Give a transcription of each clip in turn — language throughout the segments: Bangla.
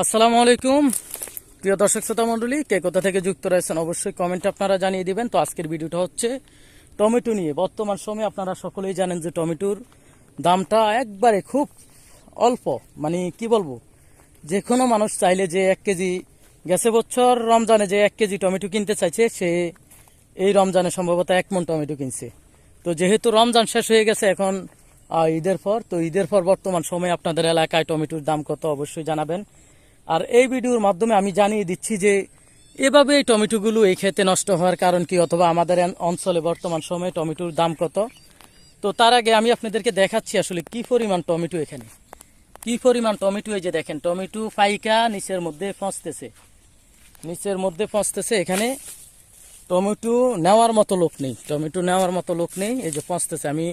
আসসালামু আলাইকুম। প্রিয় দর্শক শ্রোতা মণ্ডলী, কে কোথা থেকে যুক্ত রয়েছেন অবশ্যই কমেন্টে আপনারা জানিয়ে দিবেন। তো আজকের ভিডিওটা হচ্ছে টমেটো নিয়ে। বর্তমান সময়ে আপনারা সকলেই জানেন যে টমেটোর দামটা একবারে খুব অল্প। মানে কি বলব? যে কোনো মানুষ চাইলে যে এক কেজি, গেছে বছর রমজানে যে এক কেজি টমেটো কিনতে চাইছে, সে এই রমজানে সম্ভবত এক মন টমেটো কিনছে। তো যেহেতু রমজান শেষ হয়ে গেছে, এখন ঈদের পর, তো ঈদের পর বর্তমান সময়ে আপনাদের এলাকায় টমেটোর দাম কত অবশ্যই জানাবেন। আর এই ভিডিওর মাধ্যমে আমি জানিয়ে দিচ্ছি যে এভাবে এই টমেটোগুলো এই ক্ষেতে নষ্ট হওয়ার কারণ কি অথবা আমাদের অঞ্চলে বর্তমান সময়ে টমেটোর দাম কত? তো তার আগে আমি আপনাদেরকে দেখাচ্ছি আসলে কি পরিমাণ টমেটো এখানে। কি পরিমাণ টমেটো এই যে দেখেন, টমেটো পাইকা নিচের মধ্যে পচতেছে নিচের মধ্যে পচতেছে এখানে টমেটো নেওয়ার মতো লোক নেই। টমেটো নেওয়ার মতো লোক নেই, এই যে পচতেছে আমি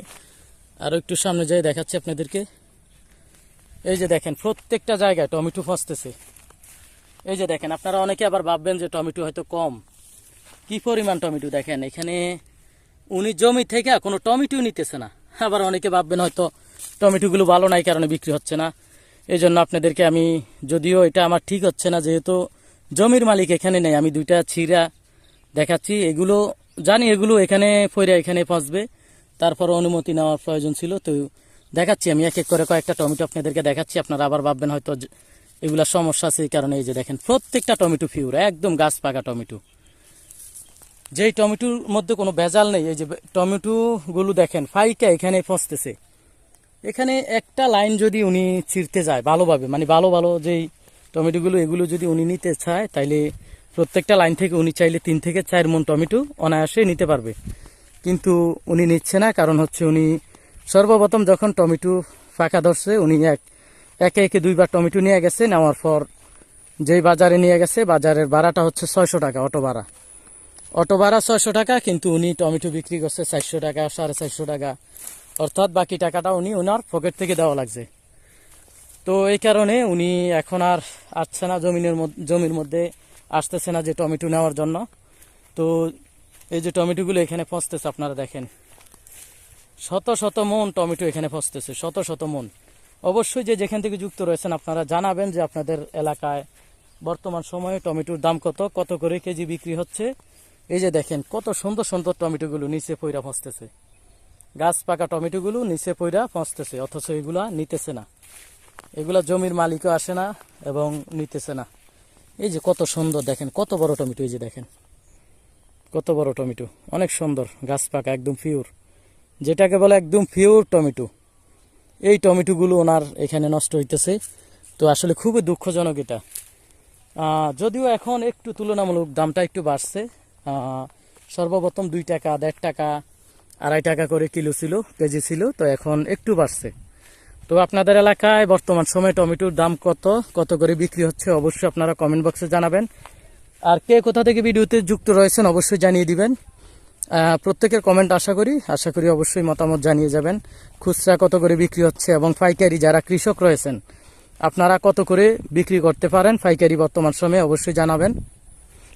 আরও একটু সামনে যাই, দেখাচ্ছি আপনাদেরকে। এই যে দেখেন, প্রত্যেকটা জায়গায় টমেটো ফসতেছে। এই যে দেখেন, আপনারা অনেকে আবার ভাববেন যে টমেটো হয়তো কম। কি পরিমাণ টমেটো দেখেন, এখানে উনি জমি থেকে কোনো টমেটো নিতেছে না। আবার অনেকে ভাববেন হয়তো টমেটোগুলো ভালো নাই, কারণে বিক্রি হচ্ছে না। এই জন্য আপনাদেরকে আমি, যদিও এটা আমার ঠিক হচ্ছে না, যেহেতু জমির মালিক এখানে নেই, আমি দুইটা ছিঁড়া দেখাচ্ছি। এগুলো, জানি এগুলো এখানে ফইরা এখানে ফসবে। তারপর অনুমতি নেওয়ার প্রয়োজন ছিল। তো দেখাচ্ছি আমি এক এক করে কয়েকটা টমেটো আপনাদেরকে দেখাচ্ছি। আপনারা আবার ভাববেন হয়তো এগুলা সমস্যা আছে এই কারণে এই যে দেখেন, প্রত্যেকটা টমেটো ফিউর একদম গাছ পাকা টমেটো। যেই টমেটোর মধ্যে কোনো ভেজাল নেই, এই যে টমেটো গুলো দেখেন, ফাইকা এখানে ফসতেছে। এখানে একটা লাইন যদি উনি ছিঁড়তে যায় ভালোভাবে মানে ভালো ভালো যেই টমেটোগুলো, এগুলো যদি উনি নিতে চায়, তাইলে প্রত্যেকটা লাইন থেকে উনি চাইলে তিন থেকে চার মন টমেটো অনায়াসে নিতে পারবে। কিন্তু উনি নিচ্ছে না, কারণ হচ্ছে উনি সর্বপ্রথম যখন টমেটো ফাঁকা ধরছে, উনি এক, একে একে দুইবার টমেটো নিয়ে গেছে, নেওয়ার পর যেই বাজারে নিয়ে গেছে, বাজারের ভাড়াটা হচ্ছে ছয়শো টাকা, অটো ভাড়া। অটো ভাড়া ছয়শো টাকা, কিন্তু উনি টমেটো বিক্রি করছে চারশো টাকা, সাড়ে চারশো টাকা। অর্থাৎ বাকি টাকাটা উনি ওনার পকেট থেকে দেওয়া লাগছে। তো এই কারণে উনি এখন আর আসছে না, জমিনের জমির মধ্যে আসতেছে না যে টমেটো নেওয়ার জন্য। তো এই যে টমেটোগুলো এখানে ফসতেছে, আপনারা দেখেন। শত শত মন টমেটো এখানে ফসতেছে, শত শত মন। অবশ্যই যে যেখান থেকে যুক্ত রয়েছেন, আপনারা জানাবেন যে আপনাদের এলাকায় বর্তমান সময়ে টমেটোর দাম কত কত করে কেজি বিক্রি হচ্ছে। এই যে দেখেন, কত সুন্দর সুন্দর টমেটোগুলো নিচে পইরা ফসতেছে। গাছ পাকা টমেটোগুলো নিচে পইরা ফসতেছে, অথচ এগুলা নিতেছে না। এগুলা জমির মালিকও আসে না এবং নিতেছে না। এই যে কত সুন্দর, দেখেন, কত বড় টমেটো, এই যে দেখেন। কত বড় টমেটো? অনেক সুন্দর, গাছ পাকা, একদম পিওর যেটাকে বলে একদম পিওর টমেটো। এই টমেটোগুলো ওনার এখানে নষ্ট হইতেছে। তো আসলে খুবই দুঃখজনক এটা। যদিও এখন একটু তুলনামূলক দামটা একটু বাড়ছে। সর্বপ্রথম দুই টাকা, দেড় টাকা, আড়াই টাকা করে কিলো ছিল, কেজি ছিল, তো এখন একটু বাড়ছে। তো আপনাদের এলাকায় বর্তমান সময়ে টমেটোর দাম কত কত করে বিক্রি হচ্ছে, অবশ্যই আপনারা কমেন্ট বক্সে জানাবেন। আর কে কোথা থেকে ভিডিওতে যুক্ত রয়েছেন অবশ্যই জানিয়ে দিবেন। প্রত্যেকের কমেন্ট আশা করি আশা করি অবশ্যই মতামত জানিয়ে যাবেন। খুচরা কত করে বিক্রি হচ্ছে এবং পাইকারি যারা কৃষক রয়েছেন, আপনারা কত করে বিক্রি করতে পারেন? পাইকারি বর্তমান সময়ে অবশ্যই জানাবেন।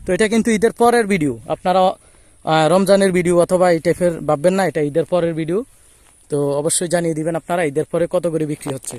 তো এটা কিন্তু ঈদের পরের ভিডিও আপনারা রমজানের ভিডিও অথবা এই টাইপের ভাববেন না, এটা ঈদের পরের ভিডিও তো অবশ্যই জানিয়ে দিবেন আপনারা ঈদের পরে কত করে বিক্রি হচ্ছে।